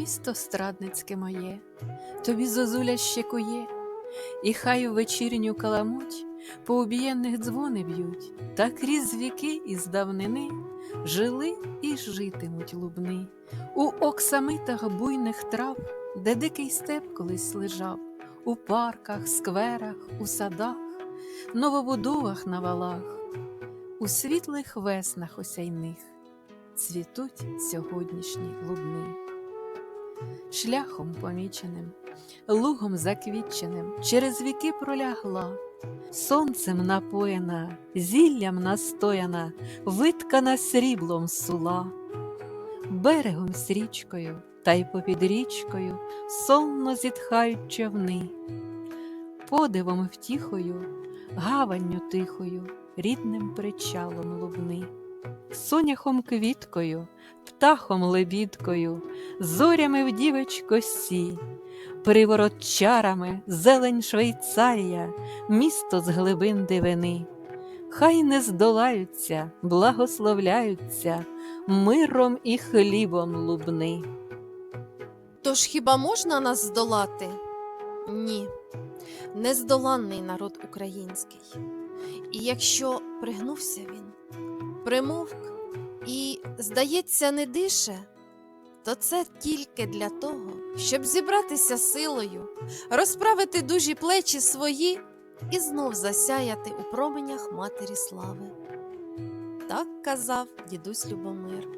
місто страдницьке моє, тобі зозуля щекує, і хай у вечірню каламуть по убієнних дзвони б'ють, та крізь віки із давнини жили і житимуть лубни. У оксамитах буйних трав, де дикий степ колись лежав, у парках, скверах, у садах, новобудовах на валах, у світлих веснах осяйних цвітуть сьогоднішні лубни. Шляхом поміченим, лугом заквітченим, через віки пролягла, сонцем напоєна, зіллям настояна, виткана сріблом сула, берегом з річкою, та й попід річкою сонно зітхають човни, подивом втіхою, гаванню тихою, рідним причалом лубни соняхом квіткою, птахом лебідкою, зорями в дівич косі, приворот чарами, зелень Швейцарія, місто з глибин дивини. Хай не здолаються, благословляються миром і хлібом лубни. Тож хіба можна нас здолати? Ні, нездоланний народ український. І якщо пригнувся він, примовк і, здається, не дише, то це тільки для того, щоб зібратися силою, розправити дужі плечі свої і знов засяяти у променях матері слави. Так казав дідусь Любомир.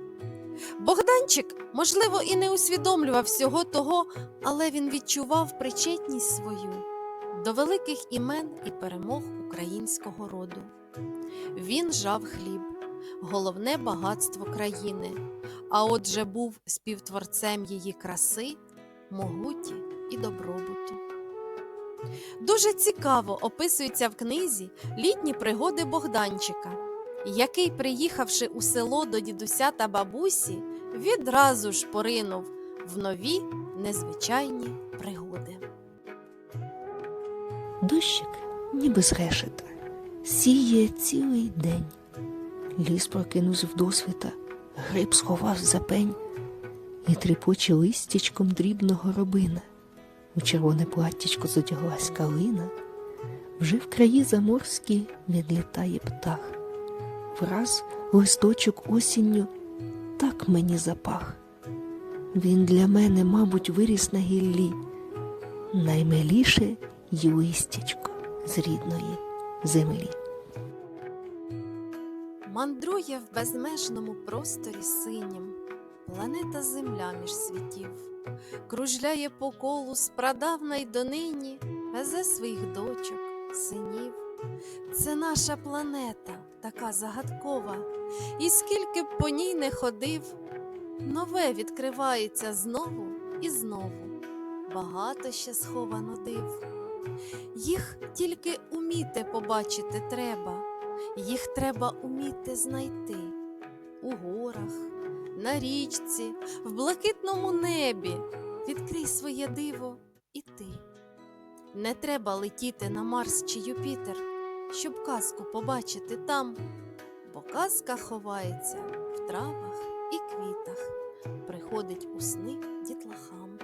Богданчик, можливо, і не усвідомлював всього того, але він відчував причетність свою до великих імен і перемог українського роду. Він жав хліб, головне багатство країни, а отже був співтворцем її краси, могуті і добробуту. Дуже цікаво описуються в книзі літні пригоди Богданчика, який, приїхавши у село до дідуся та бабусі, відразу ж поринув в нові незвичайні пригоди. Дощик, ніби з решета, сіє цілий день. Ліс прокинувся вдосвіта, гриб сховав за пень і тріпоче листячком дрібного робина. У червоне платтячко задяглась калина, вже в краї заморські відлітає птах. Враз листочок осінню так мені запах. Він для мене, мабуть, виріс на гіллі, наймиліше й листячко з рідної землі. Мандрує в безмежному просторі синім, планета Земля між світів, кружляє по колу з прадавна й донині, везе своїх дочок, синів. Це наша планета, така загадкова, і скільки б по ній не ходив, нове відкривається знову і знову. Багато ще сховано див. Їх тільки уміти побачити треба. Їх треба уміти знайти у горах, на річці, в блакитному небі. Відкрий своє диво і ти. Не треба летіти на Марс чи Юпітер, щоб казку побачити там, бо казка ховається в травах і квітах, приходить у сни дітлахам.